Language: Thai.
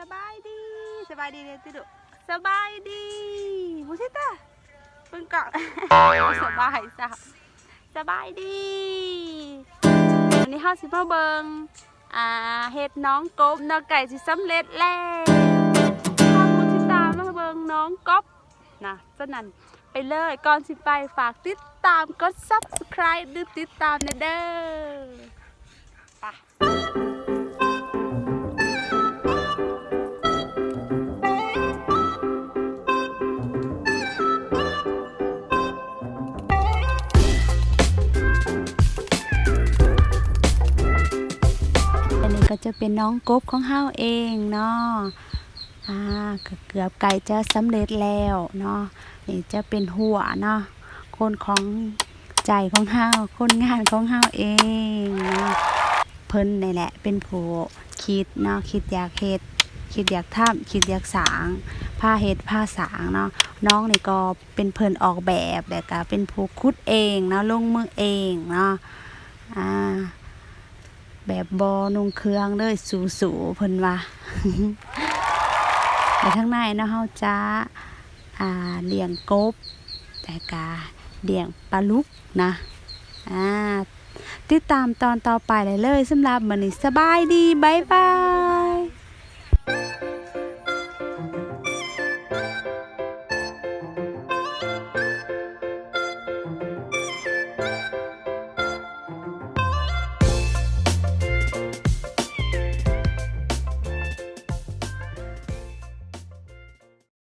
สบายดีสบายดีเลยติดุสบายดีมูชิตาเพิ่งก่อนสบายจ้ะสบายดีวันนี้เฮาสิมาเบิงอ่าเฮ็ดน้องกบน้องไก่สิสำเร็จแล้วข้ามูชิตามาเบิงน้องกบนะสนั่นไปเลยก่อนสิไปฝากติดตามกด subscribe หรือติดตามในเด้อไป นี้ก็จะเป็นน้องกบของเฮาเองเนาะอ่าเกือบไก่จะสำเร็จแล้วเนาะนี่จะเป็นหัวเนาะคนของใจของเฮาคนงานของเฮาเองเนาะเพิ่นนี่แหละเป็นผู้คิดเนาะคิดอยากเฮ็ดคิดอยากทำคิดอยากสางผ้าเฮ็ดผ้าสางเนาะน้องนี่ก็เป็นเพิ่นออกแบบแล้วก็เป็นผู้คุดเองเนาะลงมือเองเนาะอ่า แบบบอนุ่งเครื่องเลยสูสูเพิ่นว่าแต่ทั้งในนะเฮาจ้าอ่าเลี้ยงกบ แต่กาเลี้ยงปลาลุกนะอ่าติดตามตอนต่อไปเลยเลยสำหรับมันนี้สบายดี บ๊ายบาย